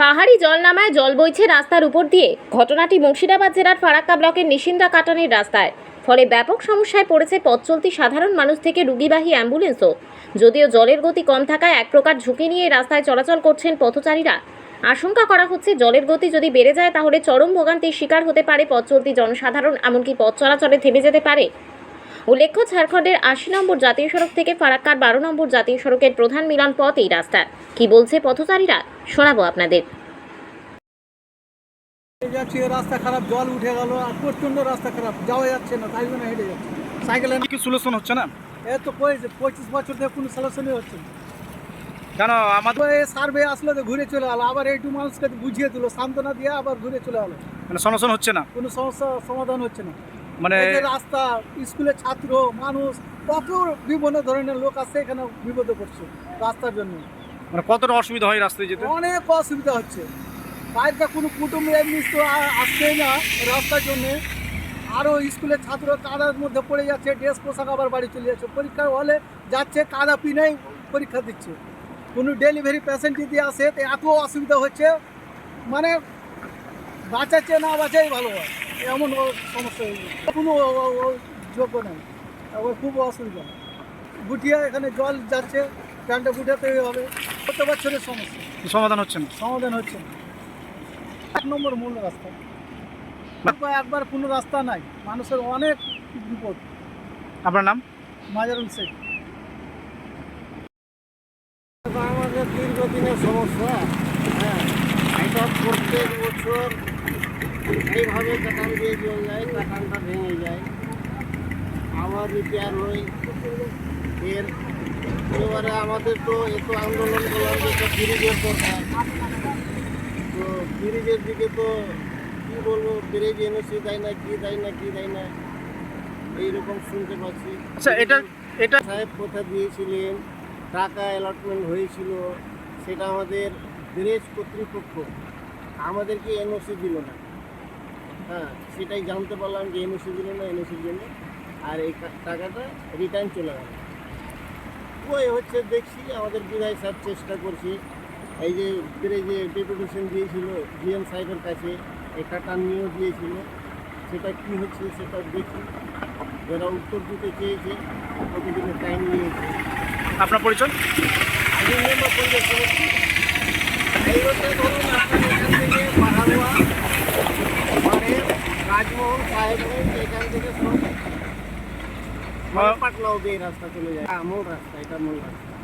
পাহাড়ি জল নামায় জল বইছে রাস্তার উপর দিয়ে। ঘটনাটি মুর্শিদাবাদ জেলার ফারাক্কা ব্লকের নিশিন্দা কাটানির রাস্তায়। ফলে ব্যাপক সমস্যায় পড়েছে পথ চলতি সাধারণ মানুষ থেকে রুগীবাহী অ্যাম্বুলেন্সও। যদিও জলের গতি কম থাকায় এক প্রকার ঝুঁকি নিয়ে রাস্তায় চলাচল করছেন পথচারীরা। আশঙ্কা করা হচ্ছে জলের গতি যদি বেড়ে যায় তাহলে চরম ভোগান্তির শিকার হতে পারে পথ চলতি জনসাধারণ, এমনকি পথ চলাচলে থেমে যেতে পারে। উল্লেখ্য, ঝাড়খণ্ডের আশি নম্বর জাতীয় সড়ক থেকে ফারাক্কার বারো নম্বর জাতীয় সড়কের প্রধান মিলন পথ এই রাস্তা কি বলছে পথচারীরা? শোনাবো আপনাদের। যাচ্ছি রাস্তা খারাপ জল উঠে গেল আর প্রচণ্ড রাস্তা খারাপ যাওয়া যাচ্ছে না তাই জন্য হেঁটে যাচ্ছে। সাইকেলে কি সলিউশন হচ্ছে না? এ তো কই- পঁচিশ বছর থেকে কোনো সলিউশনই হচ্ছে না। কেন আমাদের এই সার্ভে আসলো তো ঘুরে চলে গেলো আবার এইটু মানুষকে বুঝিয়ে দিল সান্ত্বনা দিয়ে আবার ঘুরে চলে গেলো মানে সলিউশন হচ্ছে না? কোনো সমস্যা সমাধান হচ্ছে না। মানে রাস্তা স্কুলের ছাত্র মানুষ কত বিভিন্ন ধরনের লোক আসছে এখানে বিপদে পড়ছে রাস্তার জন্য। মানে কতটা অসুবিধা হয় রাস্তায় যেতে? অনেক অসুবিধা হচ্ছে। বাইরে কোনো কুটুম্ব এমনি তো আসছেই না রাস্তার জন্যে। আরও স্কুলের ছাত্র কাদার মধ্যে পড়ে যাচ্ছে, ড্রেস পোশাক আবার বাড়ি চলে যাচ্ছে। পরীক্ষা হলে যাচ্ছে, কাদা পিনেই পরীক্ষা দিচ্ছে। কোনো ডেলিভারি পেশেন্ট যদি আসে, তো এত অসুবিধা হচ্ছে। মানে বাঁচাচ্ছে না বাঁচাই ভালো হয়। এমন সমস্যা হয়ে যাচ্ছে। কোনো যোগ্য নেই। আবার খুব অসুবিধা। গুটিয়ে এখানে জল যাচ্ছে, প্যান্টটা গুটাতেই হবে। কত বছরের সমস্যা? সমাধান হচ্ছে না। সমাধান হচ্ছে না। এক নম্বর মূল রাস্তা। একবার- একবার কোনো রাস্তা নাই। মানুষের অনেক বিপদ। আপনার নাম? মাজারুল শেখ। আমাদের দীর্ঘদিনের সমস্যা হ্যাঁ। এটা প্রত্যেক বছর এইভাবে কাটান দিয়ে চলে যায় কাটানটা ভেঙে যায়। আবার রিপেয়ার হয়? এর এবারে আমাদের তো এত আন্দোলন করলাম যে ব্রিজের দরকার। তো ব্রিজের দিকে তো কী বলব ব্রিজ এনেছি দেয় না কি দেয় না কি দেয় না। এইরকম শুনতে পাচ্ছি। আচ্ছা এটা এটা সাহেব কথা দিয়েছিলেন টাকা অ্যালটমেন্ট হয়েছিল সেটা আমাদের ব্রিজ কর্তৃপক্ষ আমাদেরকে এনওসি দিল না? হ্যাঁ সেটাই জানতে পারলাম যে এনওসি দিল না এনওসির জন্য আর এই টাকাটা রিটার্ন চলে গেল। ওই হচ্ছে দেখছি আমাদের বিধায়ক সাহেব চেষ্টা করছে। এই যে ব্রিজে ডেপুটেশন দিয়েছিল জিএম সাহেবের কাছে এই কাটান নিয়েও দিয়েছিল। সেটা কি হচ্ছে সেটা দেখি। যারা উত্তর দিতে চেয়েছে প্রতিদিনের টাইম নিয়েছে। আপনার পরিচয়? আমি মেম্বার পঞ্চায়েত সমিতি এই হচ্ছে ধরুন আপনার এখান থেকে পাহাড়ুয়া মানে রাজমোহন সাহেবগঞ্জ এখান থেকে সব পাটনা অব্দি এই রাস্তা চলে যায় হ্যাঁ, মূল রাস্তা এটা মূল রাস্তা